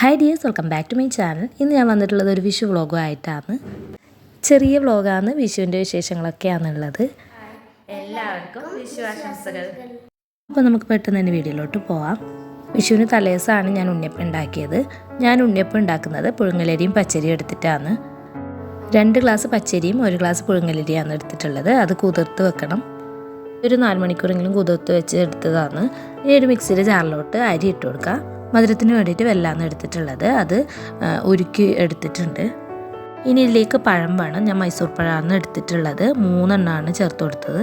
Hi dears welcome back to my channel ഇന്ന് ഞാൻ വന്നിട്ടുള്ളത് ഒരു വിഷു വ്ളോഗും ആയിട്ടാണ് ചെറിയ വ്ളോഗാണ് വിഷുവിന്റെ വിശേഷങ്ങളൊക്കെയാണുള്ളത്. എല്ലാവർക്കും വിശ്വാസംസകൾ അപ്പോൾ നമുക്ക് പെട്ടെന്ന് തന്നെ വീഡിയോയിലോട്ട് പോവാം. വിഷുവിന് തലേസാണ് ഞാൻ ഉണ്ണിയപ്പം ഉണ്ടാക്കിയത്. ഞാൻ ഉണ്ണിയപ്പം ഉണ്ടാക്കുന്നത് പുഴുങ്ങലരിയും പച്ചരിയും എടുത്തിട്ടാണ്. രണ്ട് ഗ്ലാസ് പച്ചരിയും ഒരു ഗ്ലാസ് പുഴുങ്ങലരിയാണ് എടുത്തിട്ടുള്ളത്. അത് കുതിർത്ത് വെക്കണം. ഒരു നാല് മണിക്കൂറെങ്കിലും കുതിർത്ത് വെച്ച് എടുത്തതാണ്. ഇനി ഒരു മിക്സിയുടെ ജാറിലോട്ട് അരി ഇട്ട് കൊടുക്കുക മധുരത്തിന് വേണ്ടിയിട്ട് വെല്ലാന്ന് എടുത്തിട്ടുള്ളത്. അത് ഉരുക്കി എടുത്തിട്ടുണ്ട്. ഇനി ഇതിലേക്ക് പഴം വേണം. ഞാൻ മൈസൂർ പഴമാണ് എടുത്തിട്ടുള്ളത്. മൂന്നെണ്ണമാണ് ചേർത്ത് കൊടുത്തത്.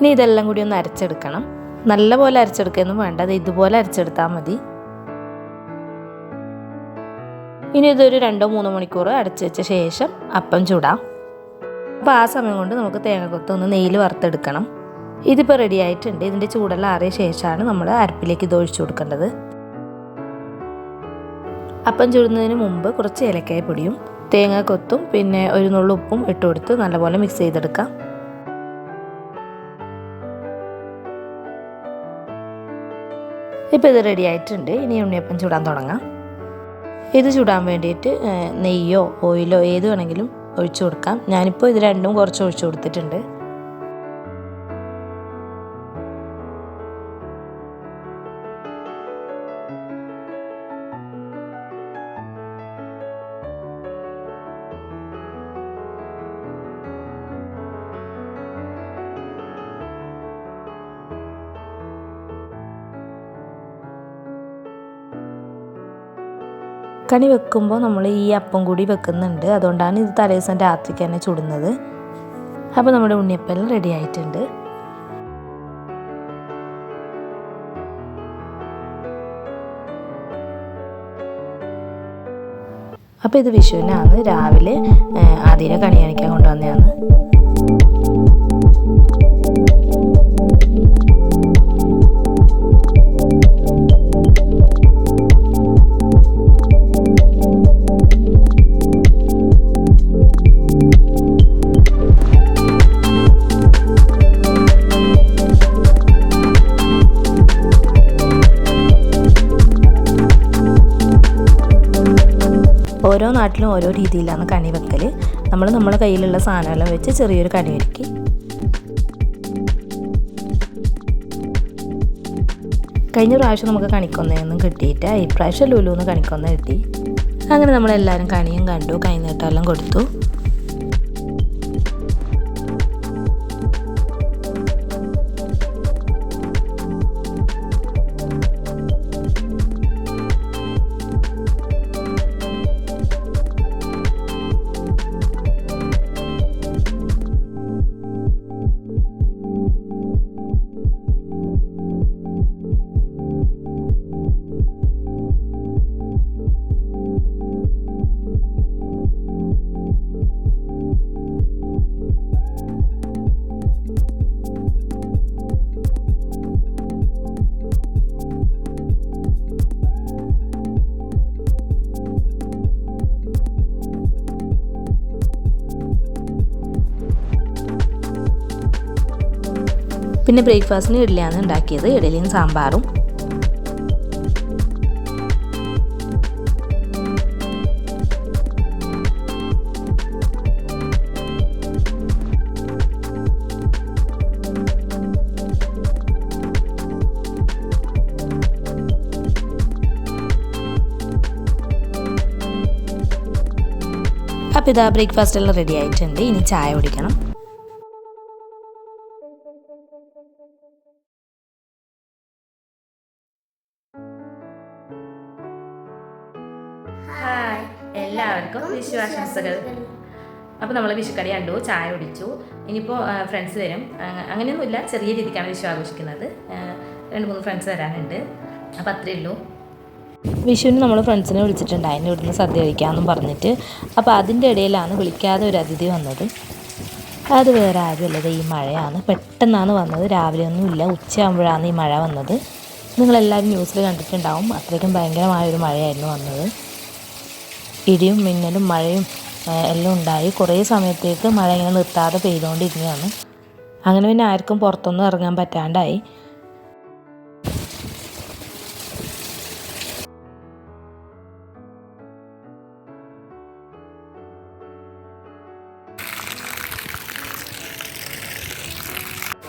ഇനി ഇതെല്ലാം കൂടി ഒന്ന് അരച്ചെടുക്കണം. നല്ല പോലെ അരച്ചെടുക്കുകയൊന്നും വേണ്ട. അത് ഇതുപോലെ അരച്ചെടുത്താൽ മതി. ഇനി ഇതൊരു രണ്ടോ മൂന്നോ മണിക്കൂർ അടച്ചു വെച്ച ശേഷം അപ്പം ചൂടാം. അപ്പോൾ ആ സമയം കൊണ്ട് നമുക്ക് തേങ്ങക്കൊത്ത് ഒന്ന് നെയ്യിൽ വറുത്തെടുക്കണം. ഇതിപ്പോൾ റെഡി ആയിട്ടുണ്ട്. ഇതിന്റെ ചൂടെല്ലാം ആറിയ ശേഷമാണ് നമ്മൾ അരപ്പിലേക്ക് ഇത് ഒഴിച്ചു കൊടുക്കേണ്ടത്. അപ്പം ചുടുന്നതിന് മുമ്പ് കുറച്ച് ഏലക്കായ പൊടിയും തേങ്ങാക്കൊത്തും പിന്നെ ഒരു നുള്ളു ഉപ്പും ഇട്ട് കൊടുത്ത് നല്ലപോലെ മിക്സ് ചെയ്തെടുക്കാം. ഇപ്പോൾ ഇത് റെഡി ആയിട്ടുണ്ട്. ഇനി ഉണ്ണിയപ്പം ചൂടാൻ തുടങ്ങാം. ഇത് ചൂടാൻ വേണ്ടിയിട്ട് നെയ്യോ ഓയിലോ ഏത് വേണമെങ്കിലും ഒഴിച്ചു കൊടുക്കാം. ഞാനിപ്പോൾ ഇത് രണ്ടും കുറച്ച് ഒഴിച്ചു കൊടുത്തിട്ടുണ്ട്. കണി വെക്കുമ്പോൾ നമ്മൾ ഈ അപ്പം കൂടി വെക്കുന്നുണ്ട്. അതുകൊണ്ടാണ് ഇത് തലേദിവസം രാത്രിക്ക് തന്നെ ചുടുന്നത്. അപ്പോൾ നമ്മുടെ ഉണ്ണിയപ്പം റെഡി ആയിട്ടുണ്ട്. അപ്പോൾ ഇത് വിഷുവിനാണ്. രാവിലെ ആദ്യം കണി കാണിക്കാൻ കൊണ്ടുവന്നതാണ്. ഓരോ നാട്ടിലും ഓരോ രീതിയിലാണ് കണി വെക്കൽ നമ്മൾ നമ്മുടെ കയ്യിലുള്ള സാധനമെല്ലാം വെച്ച് ചെറിയൊരു കണി ഒരുക്കി. കഴിഞ്ഞ പ്രാവശ്യം നമുക്ക് കണിക്കൊന്നയൊന്നും കിട്ടിയിട്ട് ഇപ്രാവശ്യം ലുലുന്ന് കണിക്കൊന്ന കിട്ടി. അങ്ങനെ നമ്മളെല്ലാവരും കണിയും കണ്ടു കൈനീട്ടമെല്ലാം കൊടുത്തു. പിന്നെ ബ്രേക്ക്ഫാസ്റ്റിന് ഇഡ്ഡലിയാണ് ഉണ്ടാക്കിയത്. ഇഡലിയും സാമ്പാറും. അപ്പോൾ ഇതാ ബ്രേക്ക്ഫാസ്റ്റ് എല്ലാം റെഡി ആയിട്ടുണ്ട്. ഇനി ചായ കുടിക്കണം. എല്ലാവർക്കും വിശ്വാശംസകൾ അപ്പോൾ നമ്മൾ വിഷുക്കടി കണ്ടു ചായ കുടിച്ചു. ഇനിയിപ്പോൾ ഫ്രണ്ട്സ് വരും. അങ്ങനെയൊന്നുമില്ല ചെറിയ രീതിക്കാണ് വിഷു ആഘോഷിക്കുന്നത്. രണ്ട് മൂന്ന് ഫ്രണ്ട്സ് വരാനുണ്ട്. അപ്പോൾ അത്രയേ ഉള്ളൂ. വിഷുവിന് നമ്മൾ ഫ്രണ്ട്സിനെ വിളിച്ചിട്ടുണ്ടായിരുന്നു. ഇവിടുന്ന് സദ്യ കഴിക്കാമെന്നും പറഞ്ഞിട്ട്. അപ്പോൾ അതിന്റെ ഇടയിലാണ് വിളിക്കാതെ ഒരു അതിഥി വന്നത്. അത് വേറെ ആരുമല്ലത് ഈ മഴയാണ്. പെട്ടെന്നാണ് വന്നത്. രാവിലെ ഒന്നുമില്ല ഉച്ചയാകുമ്പോഴാണ് ഈ മഴ വന്നത്. നിങ്ങളെല്ലാവരും ന്യൂസിൽ കണ്ടിട്ടുണ്ടാവും. അത്രയ്ക്കും ഭയങ്കരമായൊരു മഴയായിരുന്നു വന്നത്. ഇടിയും മിന്നലും മഴയും എല്ലാം ഉണ്ടായി കുറേ സമയത്തേക്ക് മഴ ഇങ്ങനെ നിർത്താതെ പെയ്തുകൊണ്ടിരിക്കുകയാണ് അങ്ങനെ പിന്നെ ആർക്കും പുറത്തൊന്നും ഇറങ്ങാൻ പറ്റാണ്ടായി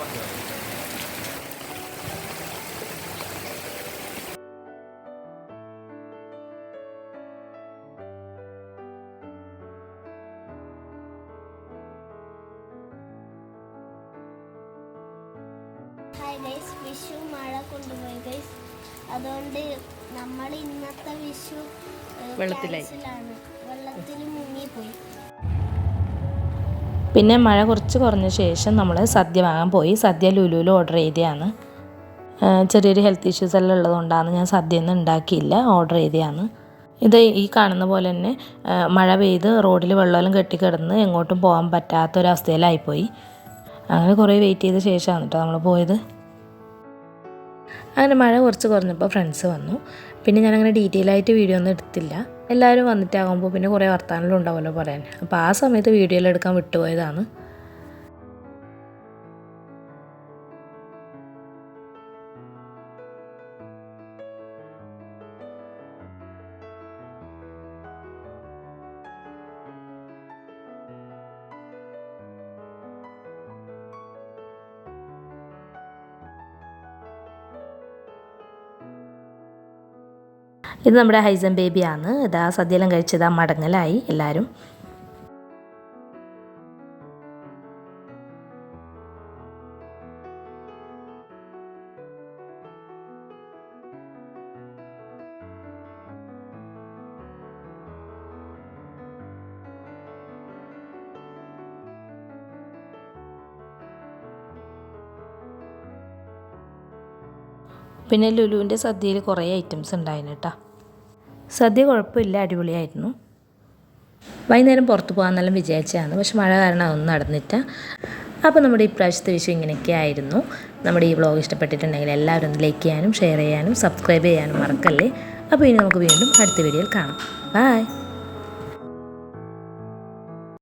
Thank you. ഗൈസ് വിഷു മഴ കൊണ്ടുപോയി ഗൈസ് അതുകൊണ്ട് നമ്മൾ ഇന്നത്തെ വിഷു വെള്ളത്തിലാണ് വെള്ളത്തിൽ മുങ്ങിപ്പോയി. പിന്നെ മഴ കുറച്ച് കുറഞ്ഞ ശേഷം നമ്മൾ സദ്യ വാങ്ങാൻ പോയി. സദ്യ ലുലുവിൽ ഓർഡർ ചെയ്തതാണ്. ചെറിയൊരു ഹെൽത്ത് ഇഷ്യൂസ് എല്ലാം ഉള്ളതുകൊണ്ടാണ് ഞാൻ സദ്യ ഒന്നും ഉണ്ടാക്കിയില്ല ഓർഡർ ചെയ്തതാണ്. ഇത് ഈ കാണുന്ന പോലെ തന്നെ മഴ പെയ്ത് റോഡിൽ വെള്ളമെല്ലാം കെട്ടിക്കിടന്ന് എങ്ങോട്ടും പോകാൻ പറ്റാത്തൊരവസ്ഥയിലായിപ്പോയി. അങ്ങനെ കുറേ വെയിറ്റ് ചെയ്ത ശേഷമാണ് കേട്ടോ നമ്മൾ പോയത്. അങ്ങനെ മഴ കുറച്ച് കുറഞ്ഞപ്പോൾ ഫ്രണ്ട്സ് വന്നു. പിന്നെ ഞാനങ്ങനെ ഡീറ്റെയിൽ ആയിട്ട് വീഡിയോ ഒന്നും എടുത്തില്ല. എല്ലാവരും വന്നിട്ടാകുമ്പോൾ പിന്നെ കുറേ വർത്തമാനങ്ങളും ഉണ്ടാവുമല്ലോ പറയാൻ. അപ്പോൾ ആ സമയത്ത് വീഡിയോയിൽ എടുക്കാൻ വിട്ടുപോയതാണ്. ഇത് നമ്മുടെ ഹൈസൻ ബേബിയാണ്. ഇതാ സദ്യയെല്ലാം കഴിച്ചത് മടങ്ങലായി എല്ലാവരും പിന്നെ ലുലുവിന്റെ സദ്യയിൽ കുറേ ഐറ്റംസ് ഉണ്ടായിരുന്നു കേട്ടോ. സദ്യ കുഴപ്പമില്ല അടിപൊളിയായിരുന്നു. വൈകുന്നേരം പുറത്ത് പോകാമെന്നെല്ലാം വിചാരിച്ചതാണ്. പക്ഷെ മഴ കാരണം അതൊന്നും നടന്നിട്ട് അപ്പോൾ നമ്മുടെ ഈ പ്രാവശ്യത്തെ വിഷയം ഇങ്ങനെയൊക്കെ ആയിരുന്നു നമ്മുടെ ഈ വ്ളോഗ് ഇഷ്ടപ്പെട്ടിട്ടുണ്ടെങ്കിൽ എല്ലാവരും ഒന്ന് ലൈക്ക് ചെയ്യാനും ഷെയർ ചെയ്യാനും സബ്സ്ക്രൈബ് ചെയ്യാനും മറക്കല്ലേ? അപ്പോൾ ഇനി നമുക്ക് വീണ്ടും അടുത്ത വീഡിയോയിൽ കാണാം. ബായ്